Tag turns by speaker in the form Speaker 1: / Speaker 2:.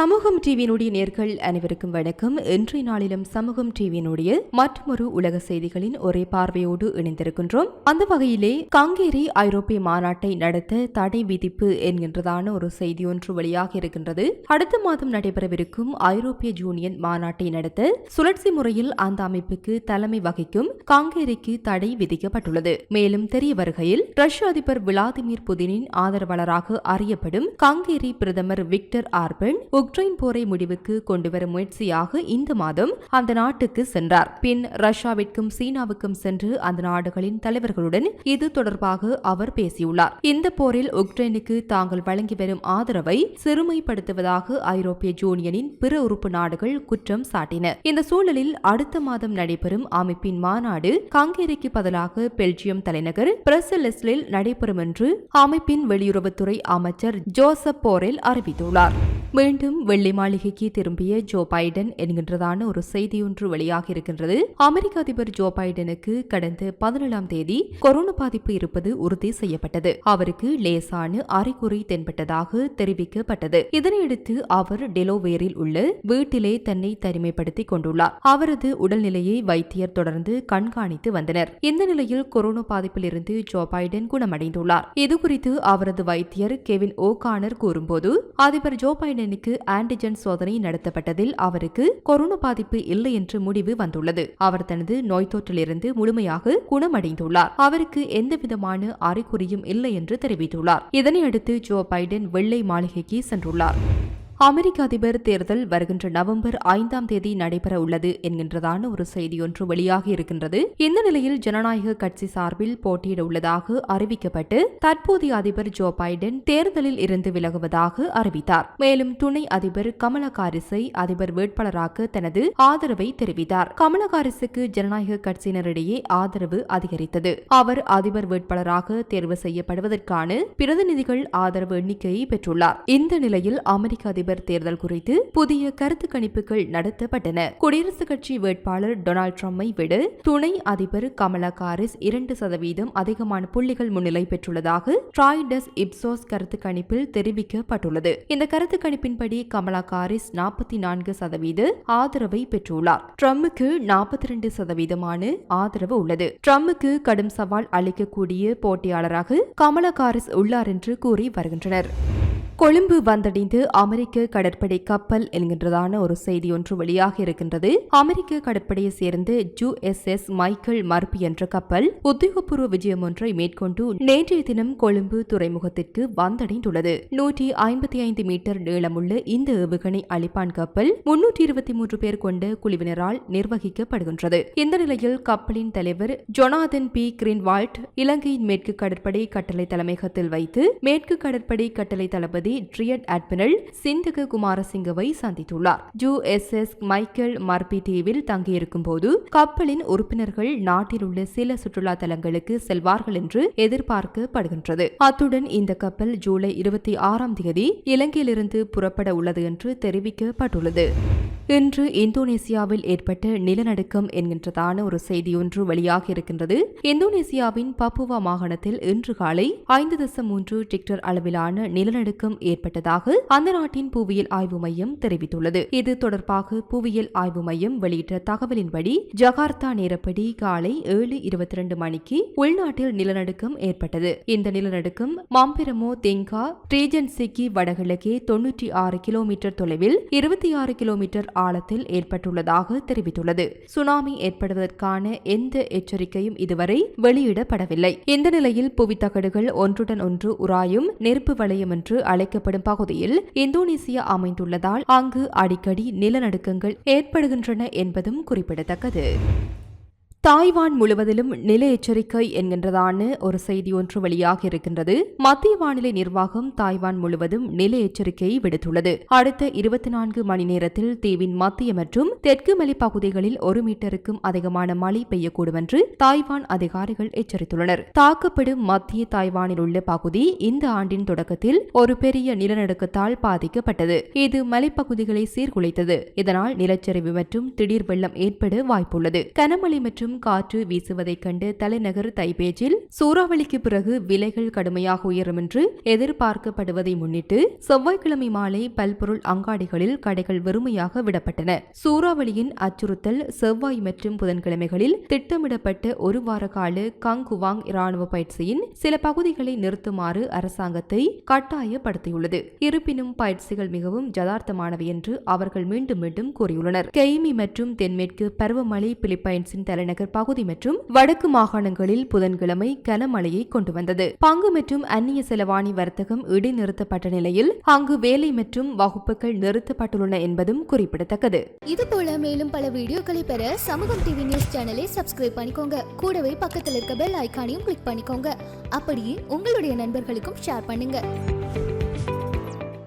Speaker 1: சமூகம் டிவியினுடைய நேர்கள் அனைவருக்கும் வணக்கம். இன்றைய நாளிலும் சமூகம் டிவியினுடைய மற்றொரு உலக செய்திகளின் ஒரே பார்வையோடு இணைந்திருக்கின்றோம். அந்த வகையிலே காங்கேரி ஐரோப்பிய மாநாட்டை நடத்த தடை விதிப்பு என்கின்றதான ஒரு செய்தி ஒன்று வெளியாக இருக்கின்றது. அடுத்த மாதம் நடைபெறவிருக்கும் ஐரோப்பிய யூனியன் மாநாட்டை நடத்த சுழற்சி முறையில் அந்த அமைப்புக்கு தலைமை வகிக்கும் காங்கேரிக்கு தடை விதிக்கப்பட்டுள்ளது. மேலும் தெரிய வருகையில் ரஷ்ய அதிபர் விளாதிமிர் புதினின் ஆதரவாளராக அறியப்படும் காங்கேரி பிரதமர் விக்டர் ஆர்பன் உக்ரைன் போரை முடிவுக்கு கொண்டுவரும் முயற்சியாக இந்த மாதம் அந்த நாட்டுக்கு சென்றார். பின் ரஷ்யாவிற்கும் சீனாவுக்கும் சென்று அந்த நாடுகளின் தலைவர்களுடன் இது தொடர்பாக அவர் பேசியுள்ளார். இந்த போரில் உக்ரைனுக்கு தாங்கள் வழங்கி வரும் ஆதரவை சிறுமைப்படுத்துவதாக ஐரோப்பிய யூனியனின் பிற உறுப்பு நாடுகள் குற்றம் சாட்டின. இந்த சூழலில் அடுத்த மாதம் நடைபெறும் அமைப்பின் மாநாடு காங்கேரிக்கு பதிலாக பெல்ஜியம் தலைநகர் பிரசலஸ்லில் நடைபெறும் என்று அமைப்பின் வெளியுறவுத்துறை அமைச்சர் ஜோசப் போரெல் அறிவித்துள்ளார். மீண்டும் வெள்ளி மாளிகைக்கு திரும்பிய ஜோ பைடன் என்கின்றதான ஒரு செய்தியொன்று வெளியாக இருக்கின்றது அமெரிக்க அதிபர் ஜோ பைடனுக்கு கடந்த பதினேழாம் தேதி கொரோனா பாதிப்பு இருப்பது உறுதி செய்யப்பட்டது. அவருக்கு லேசான அறிகுறி தென்பட்டதாக தெரிவிக்கப்பட்டது. இதனையடுத்து அவர் டெலோவேரில் உள்ள வீட்டிலே தன்னை தனிமைப்படுத்திக் கொண்டுள்ளார். அவரது உடல்நிலையை வைத்தியர் தொடர்ந்து கண்காணித்து வந்தனர். இந்த நிலையில் கொரோனா பாதிப்பிலிருந்து ஜோ பைடன் குணமடைந்துள்ளார். இதுகுறித்து அவரது வைத்தியர் கெவின் ஓகானர் கூறும்போது அதிபர் ஜோ பைடனுக்கு ஆன்டிஜென் சோதனை நடத்தப்பட்டதில் அவருக்கு கொரோனா பாதிப்பு இல்லை என்று முடிவு வந்துள்ளது. அவர் தனது நோய் தொற்றிலிருந்து முழுமையாக குணமடைந்துள்ளார். அவருக்கு எந்தவிதமான அறிகுறியும் இல்லை என்று தெரிவித்துள்ளார். இதனையடுத்து ஜோ பைடன் வெள்ளை மாளிகைக்கு சென்றுள்ளார். அமெரிக்க அதிபர் தேர்தல் வருகின்ற நவம்பர் ஐந்தாம் தேதி நடைபெற உள்ளது என்கின்றதான ஒரு செய்தி ஒன்று வெளியாக இருக்கின்றது. இந்த நிலையில் ஜனநாயக கட்சி சார்பில் போட்டியிட உள்ளதாக அறிவிக்கப்பட்டு தற்போதைய அதிபர் ஜோ பைடன் தேர்தலில் இருந்து விலகுவதாக அறிவித்தார். மேலும் துணை அதிபர் கமலா காரிஸை அதிபர் வேட்பாளராக தனது ஆதரவை தெரிவித்தார். கமலா காரிஸுக்கு ஜனநாயக கட்சியினரிடையே ஆதரவு அதிகரித்தது. அவர் அதிபர் வேட்பாளராக தேர்வு செய்யப்படுவதற்கான பிரதிநிதிகள் ஆதரவு எண்ணிக்கையை பெற்றுள்ளார். இந்த நிலையில் அமெரிக்க அதிபர் அதிபர் தேர்தல் குறித்து புதிய கருத்து கணிப்புகள் நடத்தப்பட்டன. குடியரசுக் கட்சி வேட்பாளர் டொனால்டு ட்ரம்பை விட துணை அதிபர் கமலா காரிஸ் இரண்டு சதவீதம் அதிகமான புள்ளிகள் முன்னிலை பெற்றுள்ளதாக ட்ராய்டஸ் இப்சோஸ் கருத்து கணிப்பில் தெரிவிக்கப்பட்டுள்ளது. இந்த கருத்து கணிப்பின்படி கமலா காரிஸ் நாற்பத்தி நான்கு சதவீத ஆதரவை பெற்றுள்ளார். ட்ரம்புக்கு நாற்பத்தி ரெண்டு சதவீதமான ஆதரவு உள்ளது. ட்ரம்புக்கு கடும் சவால் அளிக்கக்கூடிய போட்டியாளராக கமலா காரிஸ் உள்ளார் என்று கூறி வருகின்றனர். கொழும்பு வந்தடைந்து அமெரிக்க கடற்படை கப்பல் என்கின்றதான ஒரு செய்தி ஒன்று வெளியாக இருக்கின்றது. அமெரிக்க கடற்படையை சேர்ந்த U S S Michael Murphy என்ற கப்பல் உத்தியோகபூர்வ விஜயம் ஒன்றை மேற்கொண்டு நேற்றைய தினம் கொழும்பு துறைமுகத்திற்கு வந்தடைந்துள்ளது. நூற்றி ஐம்பத்தி ஐந்து மீட்டர் நீளமுள்ள இந்த ஏவுகணை அழிப்பான் கப்பல் முன்னூற்றி இருபத்தி மூன்று பேர் கொண்ட குழுவினரால் நிர்வகிக்கப்படுகின்றது. இந்த நிலையில் கப்பலின் தலைவர் ஜொனாதன் பி. கிரின்வால்ட் இலங்கையின் மேற்கு கடற்படை கட்டளை தலைமையகத்தில் வைத்து மேற்கு கடற்படை கட்டளை தளபதி நீதிபதி ட்ரியட் அட்மிரல் சிந்தக குமாரசிங்கவை சந்தித்துள்ளார். U S S Michael Murphy தீவில் தங்கியிருக்கும் போது கப்பலின் உறுப்பினர்கள் நாட்டில் உள்ள சில சுற்றுலா தலங்களுக்கு செல்வார்கள் என்று எதிர்பார்க்கப்படுகின்றது. அத்துடன் இந்த கப்பல் ஜூலை இருபத்தி ஆறாம் தேதி இலங்கையிலிருந்து புறப்பட உள்ளது என்று தெரிவிக்கப்பட்டுள்ளது. இன்று இந்தோனேசியாவில் ஏற்பட்ட நிலநடுக்கம் என்கின்றதான ஒரு செய்தியொன்று வெளியாக இருக்கின்றது இந்தோனேசியாவின் பப்புவா மாகாணத்தில் இன்று காலை ஐந்து தசம் மூன்று டிக்டர் அளவிலான நிலநடுக்கம் ஏற்பட்டதாக அந்த நாட்டின் புவியியல் ஆய்வு மையம் தெரிவித்துள்ளது. இது தொடர்பாக புவியியல் ஆய்வு மையம் வெளியிட்ட தகவலின்படி ஜகார்த்தா நேரப்படி காலை ஏழு இருபத்தி இரண்டு மணிக்கு உள்நாட்டில் நிலநடுக்கம் ஏற்பட்டது. இந்த நிலநடுக்கம் மாம்பெரமோ தெங்கா ரீஜன்சிக்கு வடகிழக்கே தொன்னூற்றி ஆறு கிலோமீட்டர் தொலைவில் இருபத்தி ஆறு கிலோமீட்டர் ஆழத்தில் ஏற்பட்டுள்ளதாக தெரிவித்துள்ளது. சுனாமி ஏற்படுவதற்கான எந்த எச்சரிக்கையும் இதுவரை வெளியிடப்படவில்லை. இந்த நிலையில் புவித்தகடுகள் ஒன்றுடன் ஒன்று உராயும் நெருப்பு வளையம் என்று அழைக்கப்படும் பகுதியில் இந்தோனேசியா அமைந்துள்ளதால் அங்கு அடிக்கடி நிலநடுக்கங்கள் ஏற்படுகின்றன என்பதும் குறிப்பிடத்தக்கது. தாய்வான் முழுவதிலும் நில எச்சரிக்கை என்கின்றதான ஒரு செய்தி ஒன்று வெளியாக இருக்கின்றது. மத்திய வானிலை நிர்வாகம் தாய்வான் முழுவதும் நில எச்சரிக்கையை விடுத்துள்ளது. அடுத்த இருபத்தி நான்கு மணி நேரத்தில் தீவின் மத்திய மற்றும் தெற்கு மலைப்பகுதிகளில் ஒரு மீட்டருக்கும் அதிகமான மழை பெய்யக்கூடும் என்று தாய்வான் அதிகாரிகள் எச்சரித்துள்ளனர். தாக்கப்படும் மத்திய தாய்வானில் உள்ள பகுதி இந்த ஆண்டின் தொடக்கத்தில் ஒரு பெரிய நிலநடுக்கத்தால் பாதிக்கப்பட்டது. இது மலைப்பகுதிகளை சீர்குலைத்தது. இதனால் நிலச்சரிவு மற்றும் திடீர் வெள்ளம் ஏற்பட வாய்ப்புள்ளது. கனமழை மற்றும் மீண்டும் காற்று வீசுவதைக் கண்டு தலைநகர் தைபேஜில் சூறாவளிக்கு பிறகு விலைகள் கடுமையாக உயரும் என்று எதிர்பார்க்கப்படுவதை முன்னிட்டு செவ்வாய்க்கிழமை மாலை பல்பொருள் அங்காடிகளில் கடைகள் வெறுமையாக விடப்பட்டன. சூறாவளியின் அச்சுறுத்தல் செவ்வாய் மற்றும் புதன்கிழமைகளில் திட்டமிடப்பட்ட ஒரு வார கால கங்குவாங் இராணுவ பயிற்சியின் சில பகுதிகளை நிறுத்துமாறு அரசாங்கத்தை கட்டாயப்படுத்தியுள்ளது. இருப்பினும் பயிற்சிகள் மிகவும் ஜதார்த்தமானவை என்று அவர்கள் மீண்டும் மீண்டும் கூறியுள்ளனர். கெய்மி மற்றும் தென்மேற்கு பருவமழை பிலிப்பைன்ஸின் தலைநகர் பகுதி மற்றும் வடக்கு மாகாணங்களில் புதன்கிழமை கனமழையை கொண்டு வந்தது. பங்கு மற்றும் அந்நிய செலவாணி வர்த்தகம் இடைநிறுத்தப்பட்ட நிலையில் அங்கு வேலை மற்றும் வகுப்புகள் நிறுத்தப்பட்டுள்ளன என்பதும் குறிப்பிடத்தக்கது.
Speaker 2: இது போல மேலும் பல வீடியோக்களை பெற சமூகம் டிவி நியூஸ் சேனலை சப்ஸ்கிரைப் பண்ணிக்கோங்க. கூடவே பக்கத்தில் இருக்க பெல் ஐக்கானையும் கிளிக் பண்ணிக்கோங்க. அப்படியே உங்களுடைய நண்பர்களுக்கும் ஷேர் பண்ணுங்க.